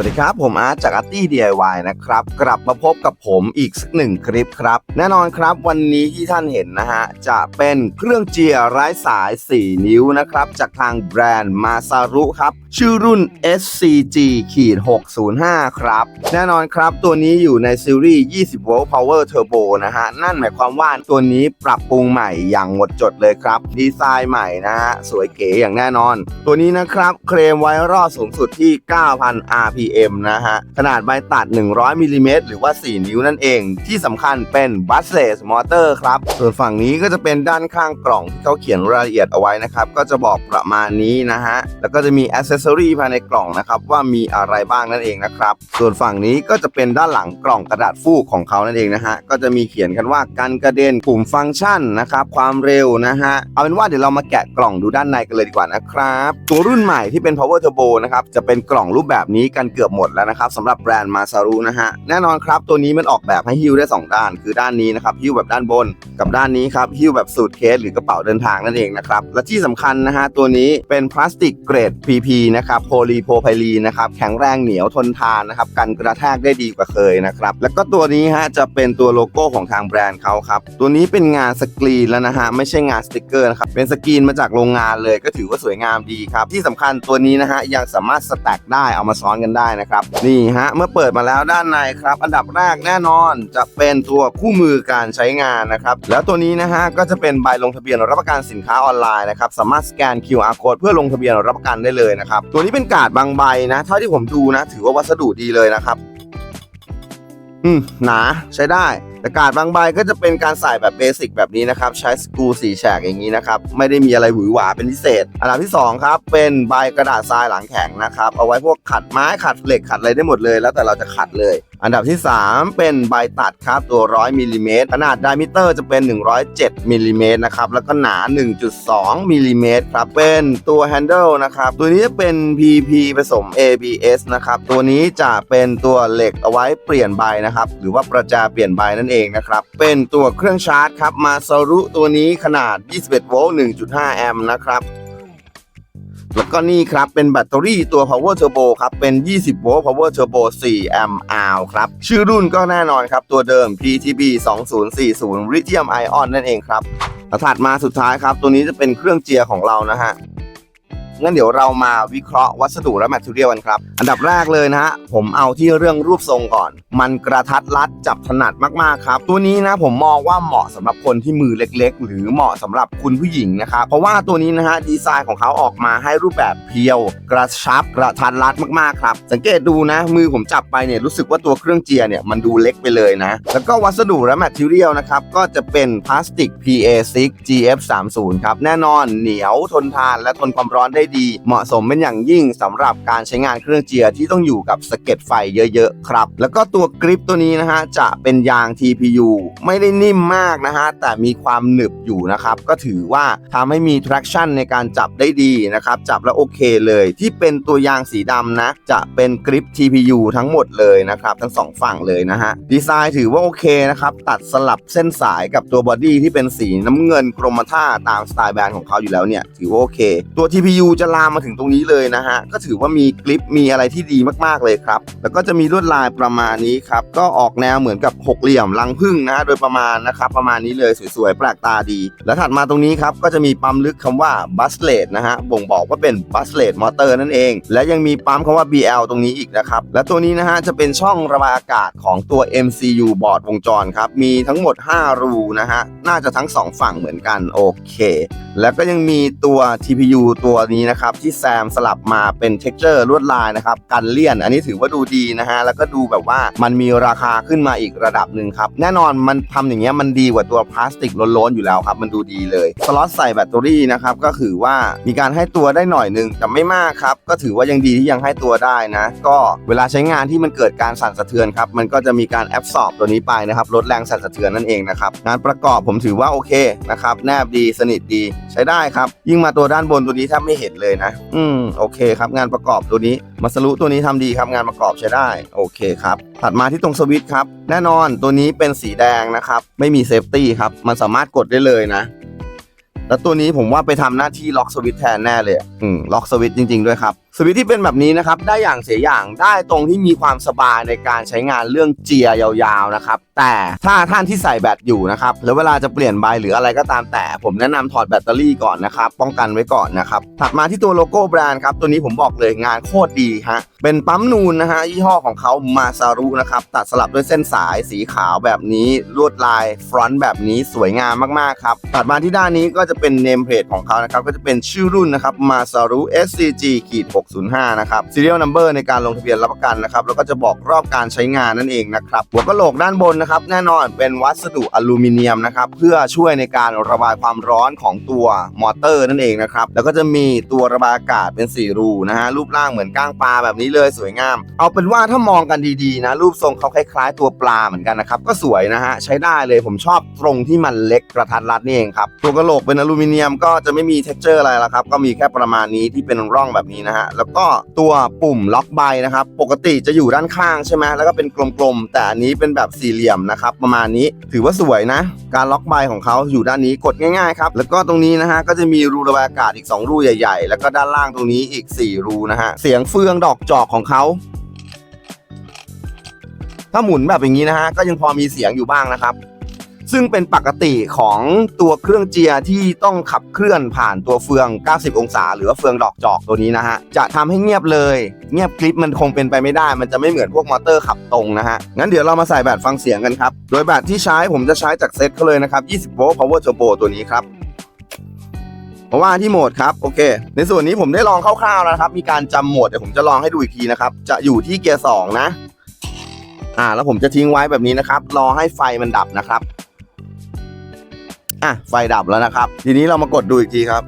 วัสดีครับ ผมอาร์ตจากอาร์ตี้ DIY นะครับ กลับมาพบกับผมอีกสักหนึ่งคลิปครับ แน่นอนครับวันนี้ที่ท่านเห็นนะฮะ จะเป็นเครื่องเจียร์ไร้สาย 4 นิ้วนะครับ จากทางแบรนด์มาซารุครับ ชื่อรุ่น SCG ขีด605 ครับ แน่นอนครับตัวนี้อยู่ในซีรีส์ 20โวลต์ Power Turbo นะฮะ นั่นหมายความว่าตัวนี้ปรับปรุงใหม่อย่างหมดจดเลยครับ ดีไซน์ใหม่นะฮะ สวยเก๋อย่างแน่นอน ตัวนี้นะครับเคลมไว้รอบสูงสุดที่ 9,000 RPM นะฮะ ขนาดใบตัด 100มิลลิเมตรหรือว่า 4 นิ้วนั่นเอง ที่สำคัญเป็น Brushless Motor ครับ ส่วนฝั่งนี้ก็จะเป็นด้านข้างกล่องที่เขาเขียนรายละเอียดเอาไว้นะครับ ก็จะบอกประมาณนี้นะฮะ แล้วก็จะมีอ c เซสซอรีภายในกล่องนะครับว่ามีอะไรบ้างนั่นเองนะครับ ส่วนฝั่งนี้ก็จะเป็นด้านหลังกล่องกระดาษฟูกของเขานั่นเองนะฮะ ก็จะมีเขียนกันว่าการกระเด็นปุ่มฟังก์ชันนะครับ ความเร็วนะฮะ เอาเป็นว่าเดี๋ยวเรามาแกะกล่องดูด้านในกันเลยดีกว่านะครับ ตัวรุ่นใหม่ที่เป็น power turbo นะครับ จะเป็นกล่องรูปแบบนี้กันเกือบหมดแล้วนะครับสำหรับแบรนด์มาซารุนะฮะแน่นอนครับตัวนี้มันออกแบบให้หิ้วได้ 2 ด้าน คือด้านนี้นะครับหิ้วแบบด้านบน กับด้านนี้ครับหิ้วแบบสูทเคสหรือกระเป๋าเดินทางนั่นเองนะครับและที่สำคัญนะฮะตัวนี้เป็นพลาสติกเกรด PP นะครับโพลีโพไพลีนนะครับแข็งแรงเหนียวทนทานนะครับกันกระแทกได้ดีกว่าเคยนะครับแล้วก็ตัวนี้ฮะจะเป็นตัวโลโก้ของทางแบรนด์เขาครับตัวนี้เป็นงานสกรีนแล้วนะฮะไม่ใช่งานสติกเกอร์นะครับเป็นสกรีนมาจากโรงงานเลยก็ถือว่าสวยงามดีครับที่สำคัญตัวนี้นะฮะยังสามารถสแต็กได้เอามาซ้อนกันได้นะครับ นี่ฮะเมื่อเปิดมาแล้วด้านในครับ อันดับแรกแน่นอนจะเป็นตัวคู่มือการใช้งานนะครับ แล้วตัวนี้นะฮะก็จะเป็นใบลงทะเบียนรับประกันสินค้าออนไลน์นะครับสามารถสแกน QR code เพื่อลงทะเบียนรับประกันได้เลยนะครับตัวนี้เป็นกาดบางใบนะเท่าที่ผมดูนะ ถือว่าวัสดุดีเลยนะครับ อืมหนาใช้ได้ แต่กาดบางใบก็จะเป็นการใส่แบบเบสิกแบบนี้นะครับ ใช้สกรูสีแฉกอย่างนี้นะครับ ไม่ได้มีอะไรหวือหวาเป็นพิเศษ อันดับที่ 2 ครับ เป็นใบกระดาษทรายหลังแข็งนะครับ เอาไว้พวกขัดไม้ขัดเหล็กขัดอะไรได้หมดเลย แล้วแต่เราจะขัดเลย อันดับที่ 3 เป็นใบตัดครับตัว 100มิลลิเมตรขนาดไดมิเตอร์จะเป็น 107มิลลิเมตรนะครับแล้วก็หนา 1.2มิลลิเมตรครับเป็นตัวแฮนเดิลนะครับตัวนี้จะเป็น PP ผสม ABS นะครับตัวนี้จะเป็นตัวเหล็กเอาไว้เปลี่ยนใบนะครับหรือว่าประแจเปลี่ยนใบนั่นเองนะครับเป็นตัวเครื่องชาร์จครับมาซารุตัวนี้ขนาด 21โวลต์1.5 แอมป์นะครับ แล้วก็นี่ครับ เป็นแบตเตอรี่ตัว power turbo ครับ เป็น 20 โวลต์ power turbo 4 Ah ครับ ชื่อรุ่นก็แน่นอนครับ ตัวเดิม PTB 2040 lithium ion นั่นเองครับถัดมาสุดท้ายครับ ตัวนี้จะเป็นเครื่องเจียร์ของเรานะฮะ งั้นเดี๋ยวเรามาวิเคราะห์วัสดุและแมทเทียลกันครับ อันดับแรกเลยนะฮะ ผมเอาที่เรื่องรูปทรงก่อน มันกระทัดรัดจับถนัดมากๆครับ ตัวนี้นะผมมองว่าเหมาะสำหรับคนที่มือเล็กๆ หรือเหมาะสำหรับคุณผู้หญิงนะครับ เพราะว่าตัวนี้นะฮะดีไซน์ของเขาออกมาให้รูปแบบเพียว กระชับกระทัดรัดมากๆครับ สังเกตดูนะ มือผมจับไปเนี่ยรู้สึกว่าตัวเครื่องเจียเนี่ยมันดูเล็กไปเลยนะ แล้วก็วัสดุและแมทเทียลนะครับก็จะเป็นพลาสติก PA6 GF30 ครับแน่นอนเหนียวทนทานและทนความร้อนได้ดี เหมาะสมเป็นอย่างยิ่งสำหรับการใช้งานเครื่องเจียรที่ต้องอยู่กับสะเก็ดไฟเยอะๆครับ แล้วก็ตัวกริปตัวนี้นะฮะจะเป็นยาง TPU ไม่ได้นิ่มมากนะฮะแต่มีความหนึบอยู่นะครับก็ถือว่าทำให้มี traction ในการจับได้ดีนะครับจับแล้วโอเคเลย ที่เป็นตัวยางสีดำนะจะเป็นกริป TPU ทั้งหมดเลยนะครับทั้งสองฝั่งเลยนะฮะดีไซน์ถือว่าโอเคนะครับตัดสลับเส้นสายกับตัวบอดี้ที่เป็นสีน้ำเงินกรมท่าตามสไตล์แบรนด์ของเขาอยู่แล้วเนี่ยถือว่าโอเค ตัว TPU จะลามมาถึงตรงนี้เลยนะฮะ ก็ถือว่ามีกริปมีอะไรที่ดีมากๆเลยครับ แล้วก็จะมีลวดลายประมาณนี้ครับ ก็ออกแนวเหมือนกับหกเหลี่ยมรังผึ้งนะฮะโดยประมาณนะครับประมาณนี้เลยสวยๆแปลกตาดี แล้วถัดมาตรงนี้ครับก็จะมีปั๊มลึกคำว่า b u s l e t นะฮะบ่งบอกว่าเป็น b u s l e t motor นั่นเอง และยังมีปั๊มคำว่า BL ตรงนี้อีกนะครับและตัวนี้นะฮะจะเป็นช่องระบายอากาศของตัว MCU บอร์ดวงจรครับมีทั้งหมด 5 รูนะฮะน่าจะทั้ง 2 ฝั่งเหมือนกันโอเค แล้วก็ยังมีตัว TPU ตัวนี้นะครับที่แซมสลับมาเป็น texture ลวดลายนะครับกันเลี่ยน อันนี้ถือว่าดูดีนะฮะแล้วก็ดูแบบว่ามันมีราคาขึ้นมาอีกระดับหนึ่งครับแน่นอนมันทำอย่างเงี้ยมันดีกว่าตัวพลาสติกล้นๆอยู่แล้วครับมันดูดีเลยสล็อตใส่แบตเตอรี่นะครับก็คือว่ามีการให้ตัวได้หน่อยนึงแต่ไม่มากครับก็ถือว่ายังดีที่ยังให้ตัวได้นะ ก็เวลาใช้งานที่มันเกิดการสั่นสะเทือนครับมันก็จะมีการแอบสอบตัวนี้ไปนะครับลดแรงสั่นสะเทือนนั่นเองนะครับงานประกอบผมถือว่าโอเคนะครับแนบดีสนิทดีใช้ได้ครับ ยิ่งมาตัวด้านบนตัวนี้แทบไม่เห็นเลยนะ อืมโอเคครับงานประกอบตัวนี้มาสรุตัวนี้ทำดีครับงานประกอบใช้ได้ โอเคครับ ถัดมาที่ตรงสวิตช์ครับ แน่นอนตัวนี้เป็นสีแดงนะครับ ไม่มีเซฟตี้ครับ มันสามารถกดได้เลยนะแล้วตัวนี้ผมว่าไปทำหน้าที่ล็อกสวิตช์แทนแน่เลยอะอืมล็อกสวิตช์จริง ๆ ด้วยครับ สวิตที่เป็นแบบนี้นะครับได้อย่างเสียอย่างได้ตรงที่มีความสบายในการใช้งานเรื่องเจียยาวๆนะครับแต่ถ้าท่านที่ใส่แบตอยู่นะครับแล้วเวลาจะเปลี่ยนใบหรืออะไรก็ตามแต่ ผมแนะนำถอดแบตเตอรี่ก่อนนะครับป้องกันไว้ก่อนนะครับถัดมาที่ตัวโลโก้แบรนด์ครับตัวนี้ผมบอกเลยงานโคตรดีฮะเป็นปั๊มนูนนะฮะยี่ห้อของเขามาซารุนะครับตัดสลับด้วยเส้นสายสีขาวแบบนี้ลวดลายฟรอนต์แบบนี้สวยงามมากๆครับถัดมาที่ด้านนี้ก็จะเป็นเนมเพลทของเขานะครับก็จะเป็นชื่อรุ่นนะครับมาซารุ SCG ขีด605 นะครับ serial number ในการลงทะเบียนรับประกันนะครับ แล้วก็จะบอกรอบการใช้งานนั่นเองนะครับ หัวกะโหลกด้านบนนะครับ แน่นอนเป็นวัสดุอลูมิเนียมนะครับ เพื่อช่วยในการระบายความร้อนของตัวมอเตอร์นั่นเองนะครับ แล้วก็จะมีตัวระบายอากาศเป็น 4 รูนะฮะ รูปร่างเหมือนก้างปลาแบบนี้เลยสวยงาม เอาเป็นว่าถ้ามองกันดีๆนะ รูปทรงเขาคล้ายๆ ตัวปลาเหมือนกันนะครับ ก็สวยนะฮะ ใช้ได้เลย ผมชอบตรงที่มันเล็กกระทัดรัดนี่เองครับ ตัวกระโหลกเป็นอลูมิเนียมก็จะไม่มี t e x t อร์อะไรและครับ ก็มีแค่ประมาณนี้ที่เป็นร่องแบบนี้นะฮะแล้วก็ตัวปุ่มล็อกใบนะครับ ปกติจะอยู่ด้านข้างใช่ไหมแล้วก็เป็นกลมๆ แต่อันนี้เป็นแบบสี่เหลี่ยมนะครับ ประมาณนี้ถือว่าสวยนะ การล็อกใบของเขาอยู่ด้านนี้กดง่ายๆครับ แล้วก็ตรงนี้นะฮะก็จะมีรูระบายอากาศอีก 2 รูใหญ่ๆ แล้วก็ด้านล่างตรงนี้อีก 4 รูนะฮะ เสียงเฟืองดอกจอกของเขาถ้าหมุนแบบอย่างนี้นะฮะก็ยังพอมีเสียงอยู่บ้างนะครับ ซึ่งเป็นปกติของตัวเครื่องเจียร์ที่ต้องขับเคลื่อนผ่านตัวเฟือง 90 องศา หรือว่าเฟืองดอกจอกตัวนี้นะฮะ จะทำให้เงียบเลย เงียบคลิปมันคงเป็นไปไม่ได้ มันจะไม่เหมือนพวกมอเตอร์ขับตรงนะฮะ งั้นเดี๋ยวเรามาใส่แบตฟังเสียงกันครับ โดยแบตที่ใช้ผมจะใช้จากเซ็ตเขาเลยนะครับ 20 โวลต์ power turbo ตัวนี้ครับเพราะว่าที่โหมดครับโอเค ในส่วนนี้ผมได้ลองคร่าวๆแล้วนะครับ มีการจำโหมดเดี๋ยวผมจะลองให้ดูอีกทีนะครับ จะอยู่ที่เกียร์2นะ อ่า แล้วผมจะทิ้งไว้แบบนี้นะครับ รอให้ไฟมันดับนะครับ อะไฟดับแล้วนะครับ ทีนี้เรามากดดูอีกทีครับ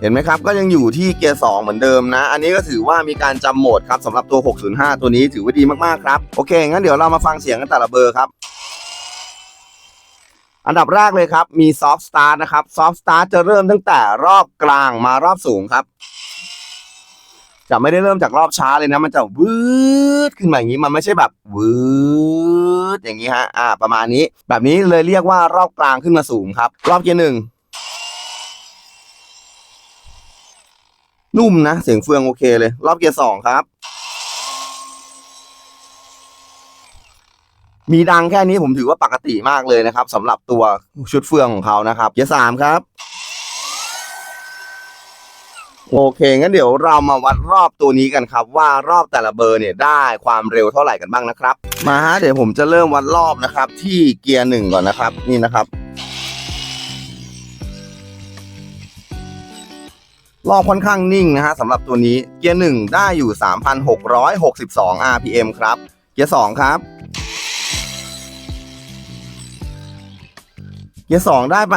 เห็นไหมครับ ก็ยังอยู่ที่เกียร์ 2 เหมือนเดิมนะ อันนี้ก็ถือว่ามีการจำโหมดครับสำหรับตัว 605 ตัวนี้ถือว่าดีมากๆครับ โอเค งั้นเดี๋ยวเรามาฟังเสียงกันแต่ละเบอร์ครับอันดับแรกเลยครับ มี soft start นะครับ soft start จะเริ่มตั้งแต่รอบกลางมารอบสูงครับ จะไม่ได้เริ่มจากรอบช้าเลยนะ มันจะวืดขึ้นมาอย่างนี้มันไม่ใช่แบบวืดอย่างนี้ฮะอ่าประมาณนี้ แบบนี้เลยเรียกว่ารอบกลางขึ้นมาสูงครับ รอบเกียร์หนึ่งนุ่มนะ เสียงเฟืองโอเคเลย รอบเกียร์สองครับ มีดังแค่นี้ผมถือว่าปกติมากเลยนะครับสำหรับตัวชุดเฟืองของเขานะครับ เกียร์สามครับ โอเค งั้นเดี๋ยวเรามาวัดรอบตัวนี้กันครับ ว่ารอบแต่ละเบอร์เนี่ยได้ความเร็วเท่าไหร่กันบ้างนะครับ มาฮะเดี๋ยวผมจะเริ่มวัดรอบนะครับ ที่เกียร์หนึ่งก่อนนะครับ นี่นะครับ รอบค่อนข้างนิ่งนะฮะสำหรับตัวนี้เกียร์หนึ่งได้อยู่ 3,662 RPM ครับ เกียร์สองครับ เกียร์สองได้ไป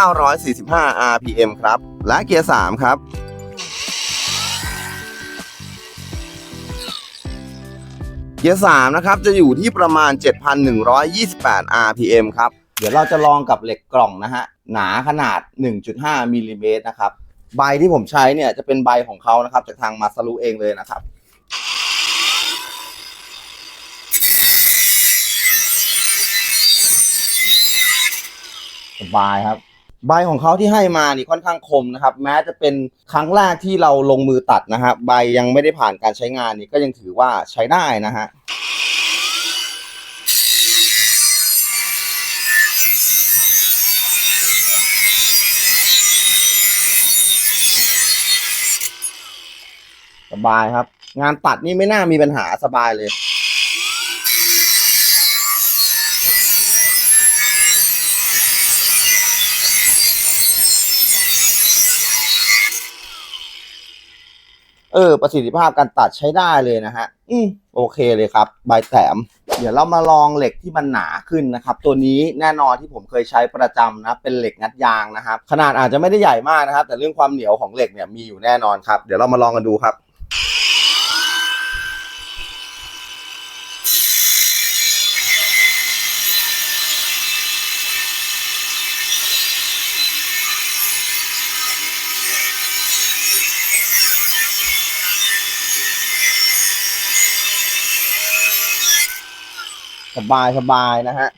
4,945 RPM ครับและเกียร์สามครับ กียร์สามนะครับจะอยู่ที่ประมาณ 7,128 RPM ครับ เดี๋ยวเราจะลองกับเหล็กกล่องนะฮะ หนาขนาด 1.5มิลลิเมตรนะครับ ใบที่ผมใช้เนี่ยจะเป็นใบของเขานะครับ จากทางมาซารุเองเลยนะครับสบายครับ ใบของเขาที่ให้มานี่ค่อนข้างคมนะครับ แม้จะเป็นครั้งแรกที่เราลงมือตัดนะฮะใบยังไม่ได้ผ่านการใช้งานนี่ก็ยังถือว่าใช้ได้นะฮะ บายครับ งานตัดนี่ไม่น่ามีปัญหาสบายเลยเออประสิทธิภาพการตัดใช้ได้เลยนะฮะ อืมโอเคเลยครับ ใบแถม เดี๋ยวเรามาลองเหล็กที่มันหนาขึ้นนะครับ ตัวนี้แน่นอนที่ผมเคยใช้ประจำนะ เป็นเหล็กงัดยางนะครับ ขนาดอาจจะไม่ได้ใหญ่มากนะครับ แต่เรื่องความเหนียวของเหล็กเนี่ยมีอยู่แน่นอนครับ เดี๋ยวเรามาลองกันดูครับ สบายสบายนะฮะ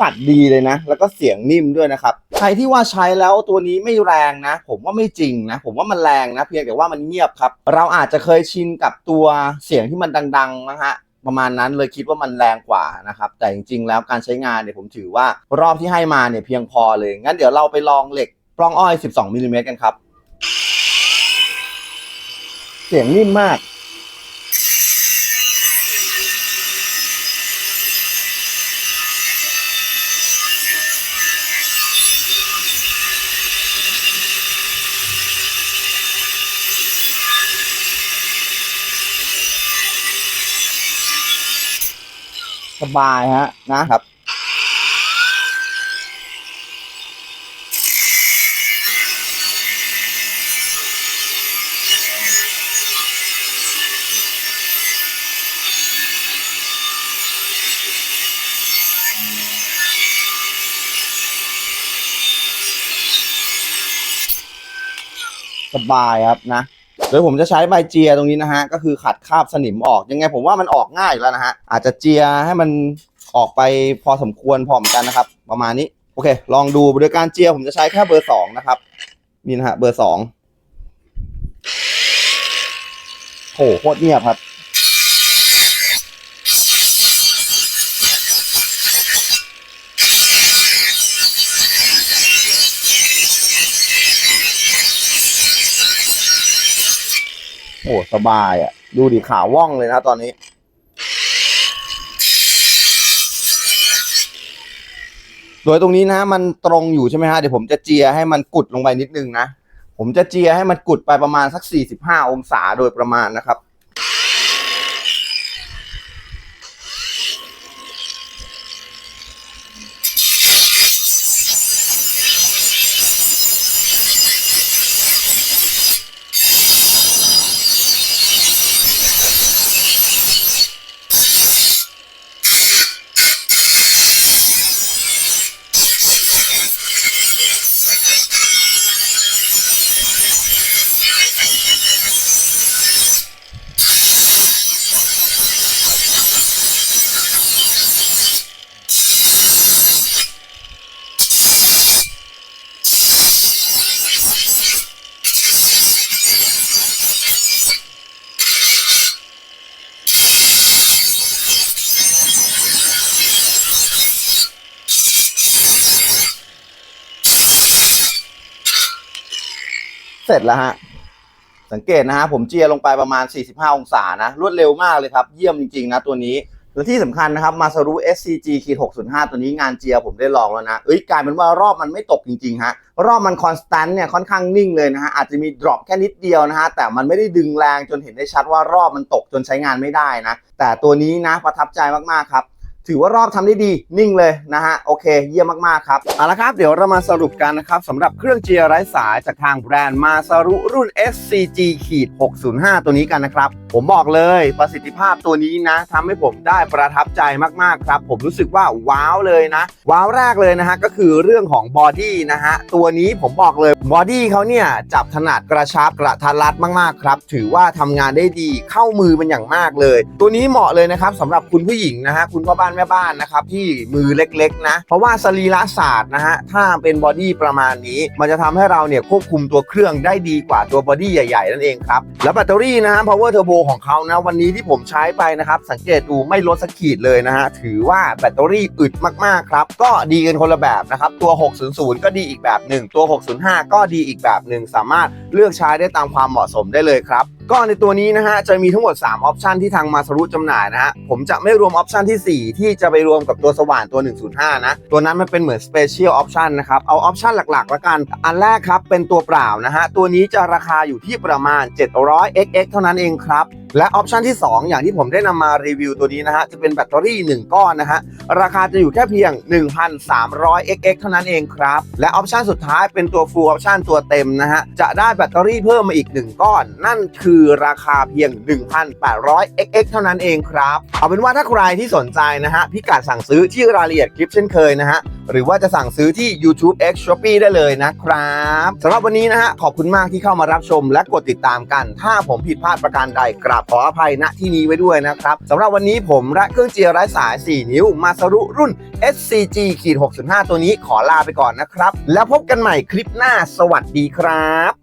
ตัดดีเลยนะ แล้วก็เสียงนิ่มด้วยนะครับ ใครที่ว่าใช้แล้วตัวนี้ไม่แรงนะ ผมว่าไม่จริงนะ ผมว่ามันแรงนะ เพียงแต่ว่ามันเงียบครับ เราอาจจะเคยชินกับตัวเสียงที่มันดังๆนะฮะประมาณนั้นเลยคิดว่ามันแรงกว่านะครับแต่จริงๆแล้วการใช้งานเนี่ยผมถือว่ารอบที่ให้มาเนี่ยเพียงพอเลยงั้นเดี๋ยวเราไปลองเหล็กปล้องอ้อย 12มิลลิเมตรกันครับ เสียงนิ่มมาก สบายฮะนะครับสบายครับนะ โดยผมจะใช้ใบเจียตรงนี้นะฮะ ก็คือขัดคราบสนิมออก ยังไงผมว่ามันออกง่ายอยู่แล้วนะฮะ อาจจะเจียให้มันออกไปพอสมควรพร้อมกันนะครับ ประมาณนี้ โอเค ลองดูโดยการเจียผมจะใช้แค่เบอร์สองนะครับนี่นะฮะเบอร์สองโหโคตรเงียบครับ อ้สบายอะ ดูดิขาว่องเลยนะตอนนี้ โดยตรงนี้นะ มันตรงอยู่ใช่ไหมฮะ เดี๋ยวผมจะเจียให้มันกุดลงไปนิดนึงนะ ผมจะเจียให้มันกุดไปประมาณสัก 45 องศาโดยประมาณนะครับ เสร็จแล้วฮะ สังเกตนะฮะผมเจียลงไปประมาณ 45 องศานะ รวดเร็วมากเลยครับ เยี่ยมจริงๆนะตัวนี้และที่สำคัญนะครับมาซารุ SCG ขีด605 ตัวนี้งานเจียผมได้ลองแล้วนะ เอ้ยกลายเป็นว่ารอบมันไม่ตกจริงๆฮะ รอบมันคอนสแตนต์เนี่ยค่อนข้างนิ่งเลยนะฮะ อาจจะมีดรอปแค่นิดเดียวนะฮะ แต่มันไม่ได้ดึงแรงจนเห็นได้ชัดว่ารอบมันตกจนใช้งานไม่ได้นะ แต่ตัวนี้นะประทับใจมากๆครับ ถือว่ารอบทำได้ดีนิ่งเลยนะฮะโอเค เยี่ยมมากๆครับเอาละครับเดี๋ยวเรามาสรุปกันนะครับสำหรับเครื่องเจียร์ไร้สายจากทางแบรนด์มาซารุรุ่น SCG ขีด605 ตัวนี้กันนะครับผมบอกเลยประสิทธิภาพตัวนี้นะทำให้ผมได้ประทับใจมากๆครับ ผมรู้สึกว่าว้าวเลยนะ ว้าวแรกเลยนะฮะก็คือเรื่องของบอดี้นะฮะตัวนี้ผมบอกเลยบอดี้เขาเนี่ยจับถนัดกระชับกระทัดรัดมากๆครับ ถือว่าทำงานได้ดีเข้ามือเป็นอย่างมากเลย ตัวนี้เหมาะเลยนะครับสำหรับคุณผู้หญิงนะฮะคุณพ่อบ้านแม่บ้านนะครับที่มือเล็กๆนะ เพราะว่าสรีระศาสตร์นะฮะถ้าเป็นบอดี้ประมาณนี้มันจะทำให้เราเนี่ยควบคุมตัวเครื่องได้ดีกว่าตัวบอดี้ใหญ่ๆนั่นเองครับแล้วแบตเตอรี่นะฮะ power turbo ของเขานะ วันนี้ที่ผมใช้ไปนะครับ สังเกตดูไม่ลดสักขีดเลยนะฮะ ถือว่าแบตเตอรี่อึดมากๆครับ ก็ดีกันคนละแบบนะครับ ตัว 600 ก็ดีอีกแบบหนึ่งตัว 605 ก็ดีอีกแบบหนึ่งสามารถเลือกใช้ได้ตามความเหมาะสมได้เลยครับ ก็ในตัวนี้นะฮะจะมีทั้งหมด 3 ออปชันที่ทางมาสรุจำหน่ายนะฮะผมจะไม่รวมออปชันที่ 4 ที่จะไปรวมกับตัวสว่านตัว 105 นะ ตัวนั้นมันเป็นเหมือนสเปเชียลออปชันนะครับ เอาออปชันหลักๆละกัน อันแรกครับเป็นตัวเปล่านะฮะ ตัวนี้จะราคาอยู่ที่ประมาณ 700 xx เท่านั้นเองครับและออปชันที่ 2 อย่างที่ผมได้นำมารีวิวตัวนี้นะฮะ จะเป็นแบตเตอรี่ 1 ก้อนนะฮะ ราคาจะอยู่แค่เพียง 1,300 xx เท่านั้นเองครับ และออปชันสุดท้ายเป็นตัว Full Option ตัวเต็มนะฮะ จะได้แบตเตอรี่เพิ่มมาอีก 1 ก้อน นั่นคือราคาเพียง 1,800 xx เท่านั้นเองครับ เอาเป็นว่าถ้าใครที่สนใจนะฮะพิกัดสั่งซื้อที่รายละเอียดคลิปเช่นเคยนะฮะ หรือว่าจะสั่งซื้อที่ YouTube X Shopee ได้เลยนะครับสำหรับวันนี้นะฮะขอบคุณมากที่เข้ามารับชมและกดติดตามกัน ถ้าผมผิดพลาดประการใดกราบขออภัยณที่นี้ไว้ด้วยนะครับสำหรับวันนี้ผมและเครื่องเจียร์ไร้สาย 4 นิ้วมาสรุรุ่น SCG ขีด605ตัวนี้ขอลาไปก่อนนะครับ แล้วพบกันใหม่คลิปหน้าสวัสดีครับ